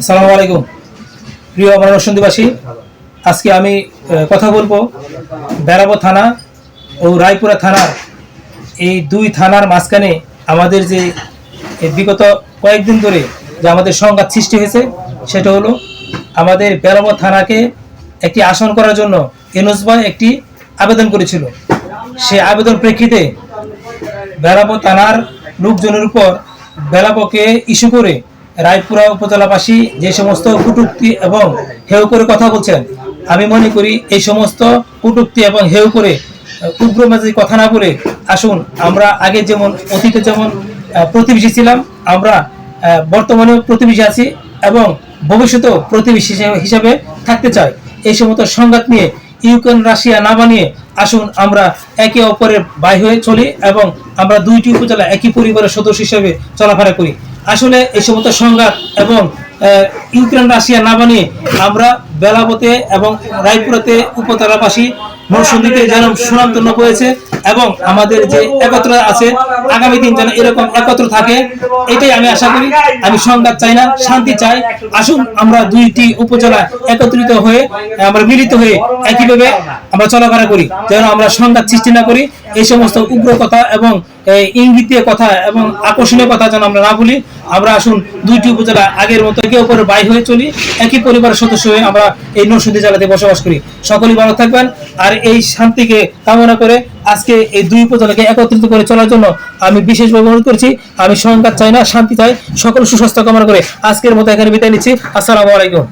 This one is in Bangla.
আসসালামু আলাইকুম। প্রিয় আমার নরসিংদীবাসী, আজকে আমি কথা বলব বেড়াবো থানা ও রায়পুরা থানার। এই দুই থানার মাঝখানে আমাদের যে বিগত কয়েকদিন ধরে যে আমাদের সংঘাত সৃষ্টি হয়েছে, সেটা হলো আমাদের বেড়াবো থানাকে একটি আসন করার জন্য এনসবা একটি আবেদন করেছিল। সে আবেদন প্রেক্ষিতে বেলাবো থানার লোকজনের উপর বেলাবকে ইস্যু করে রায়পুরা উপজেলাবাসী যে সমস্ত কটূক্তি এবং হেউ করে কথা বলছেন আমি মনে করি এই সমস্ত কটূক্তি এবং হেউ করে উগ্র মেজাজি কথা না বলে আসুন আমরা আগে যেমন অতীতে যেমন প্রতিবেশী ছিলাম আমরা আহ, বর্তমানেও প্রতিবেশী আছি এবং ভবিষ্যতেও প্রতিবেশী হিসাবে থাকতে চাই। এই সমস্ত সংঘাত নিয়ে ইউক্রেন রাশিয়া না বানিয়ে আসুন আমরা একে অপরের বাই হয়ে চলি এবং আমরা দুইটি উপজেলা একই পরিবারের সদস্য হিসেবে চলাফেরা করি। আসলে এই সমস্ত সংঘাত এবং ইউক্রেন, রাশিয়া না বানিয়ে আমরা বেলাবতে এবং রায়পুরাতে উপজেলাবাসী নরসিংদীতে যেন সুনামতন্য হয়েছে এবং আমাদের যে একত্র আছে, আগামী দিন যেন এরকম একত্র থাকে, এটাই আমি আশা করি। আমি সংঘাত চাই না, শান্তি চাই। আসুন আমরা দুইটি উপজেলা একত্রিত হয়ে, আমরা মিলিত হয়ে একইভাবে আমরা চলাফেরা করি, যেন আমরা সংঘাত সৃষ্টি না করি। এই সমস্ত উগ্র কথা এবং ইঙ্গিতীয় কথা এবং আকর্ষণীয় কথা যেন আমরা না বলি আমরা আসুন দুইটি উপজেলা আগের মতো একে অপরের বাই হয়ে চলি, একই পরিবারের সদস্য হয়ে আমরা এই নরসিংদী জেলাতে বসবাস করি। সকলেই ভালো থাকবেন আর এই শান্তিকে কামনা করে আজকে এই দুই উপজেলাকে একত্রিত করে চলার জন্য আমি বিশেষভাবে অনুরোধ করছি, আমি সংঘাত চাই না, শান্তি চাই, সকল সুস্বাস্থ্য কামনা করে আজকের মতো এখানে বিদায় নিচ্ছি। আসসালামু আলাইকুম।